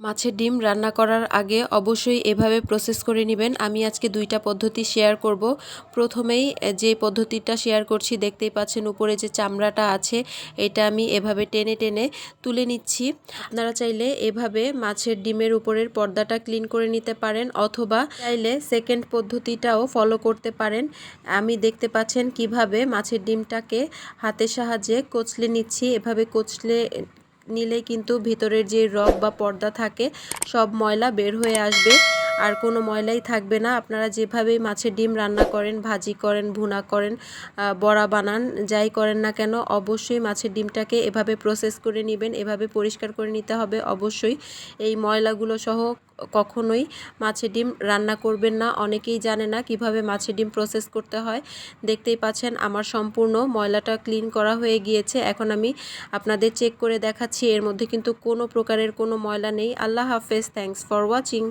মাছের ডিম রান্না করার আগে অবশ্যই এভাবে প্রসেস করে নেবেন। আমি আজকে দুইটা পদ্ধতি শেয়ার করব। প্রথমেই যে পদ্ধতিটা শেয়ার করছি, দেখতেই পাচ্ছেন উপরে যে চামড়াটা আছে, এটা আমি এভাবে টেনে টেনে তুলে নিচ্ছি। আপনারা চাইলে এভাবে মাছের ডিমের উপরের পর্দাটা ক্লিন করে নিতে পারেন, অথবা চাইলে সেকেন্ড পদ্ধতিটাও ফলো করতে পারেন। আমি দেখতে পাচ্ছেন কীভাবে মাছের ডিমটাকে হাতের সাহায্যে কচলে নিচ্ছি। এভাবে কচলে নিলে কিন্তু ভিতরের যে রগ বা পর্দা থাকে সব ময়লা বের হয়ে আসবে। আর কোনো ময়লাই থাকবে না। আপনারা যেভাবেই মাছের ডিম রান্না করেন, ভাজি করেন, ভুনা করেন বড়া বানান, যাই করেন না কেন, অবশ্যই মাছের ডিমটাকে এভাবে প্রসেস করে নেবেন, এভাবে পরিষ্কার করে নিতে হবে। অবশ্যই এই ময়লাগুলো সহ কখনোই মাছের ডিম রান্না করবেন না। অনেকেই জানে না কীভাবে মাছের ডিম প্রসেস করতে হয়। দেখতেই পাচ্ছেন আমার সম্পূর্ণ ময়লাটা ক্লিন করা হয়ে গিয়েছে। এখন আমি আপনাদের চেক করে দেখাচ্ছি। এর মধ্যে কিন্তু কোনো প্রকারের কোনো ময়লা নেই। আল্লাহ হাফেজ। Thanks for watching